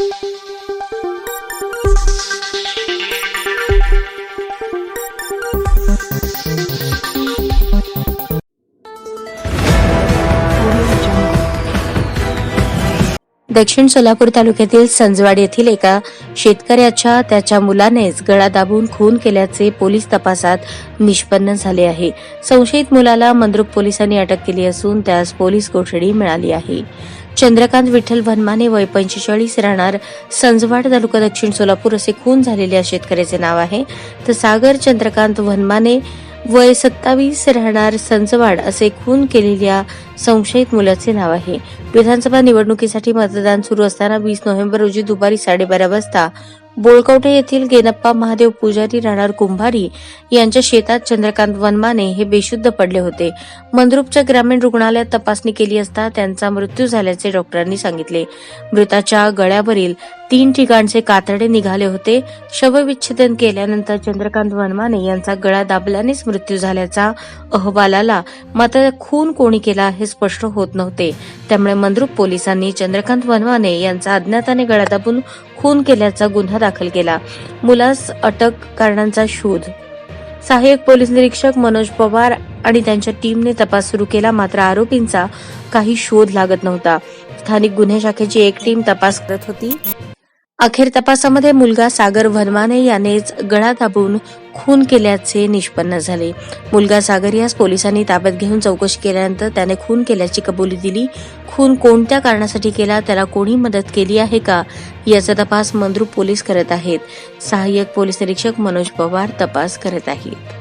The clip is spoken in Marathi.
दक्षिण सोलापूर तालुक्यातील संजवाड येथील एका शेतकऱ्याच्या त्याच्या मुलानेच गळा दाबून खून केल्याचे पोलीस तपासात निष्पन्न झाले आहे. संशयित मुलाला मंद्रुप पोलिसांनी अटक केली असून त्यास पोलीस कोठडी मिळाली आहे. चंद्रकांत विठ्ठल वनमाने वय पंचेचाळीस राहणार संजवाड तालुका दक्षिण सोलापूर असे खून झालेल्या शेतकऱ्याचे नाव आहे. तर सागर चंद्रकांत वनमाने वय सत्तावीस राहणार संजवाड असे खून केलेल्या संशयित मुलाचे नाव आहे. विधानसभा निवडणुकीसाठी मतदान सुरू असताना वीस नोव्हेंबर रोजी दुपारी साडेबारा वाजता बोळकवठे येथील गेनप्पा महादेव पुजारी राहणार कुंभारी यांच्या शेतात चंद्रकांत वनमाने हे बेशुद्ध पडले होते. मंद्रुपच्या ग्रामीण रुग्णालयात तपासणी केली असता त्यांचा मृत्यू झाल्याचे डॉक्टरांनी सांगितले. मृताच्या गळ्यावरील तीन ठिकाणचे कातडे निघाले होते. शवविच्छेदन केल्यानंतर चंद्रकांत वनमाने यांचा गळा दाबल्यानेच मृत्यू झाल्याचा अहवाल आला मात्र खून कोणी केला हे स्पष्ट होत नव्हते. त्यामुळे मंद्रुप पोलिसांनी चंद्रकांत वनमाने यांचा अज्ञाताने गळा दाबून खून केल्याचा गुन्हा दाखल केला. मुलास अटक कारणांचा शोध. सहाय्यक पोलीस निरीक्षक मनोज पवार आणि त्यांच्या टीमने तपास सुरू केला. मात्र आरोपींचा काही शोध लागत नव्हता. स्थानिक गुन्हे शाखेची एक टीम तपास करत होती. अखेर तपासामध्ये मुलगा सागर वनमाने यानेच गळा दाबून खून केल्याचे निष्पन्न झाले. मुलगा सागर यास पोलिसांनी ताब्यात घेऊन चौकशी केल्यानंतर त्याने खून केल्याची कबुली दिली. खून कोणत्या कारणासाठी केला त्याला कोणी मदत केली आहे का याचा तपास मंद्रुप पोलीस करत आहेत. सहाय्यक पोलीस निरीक्षक मनोज पवार तपास करत आहेत.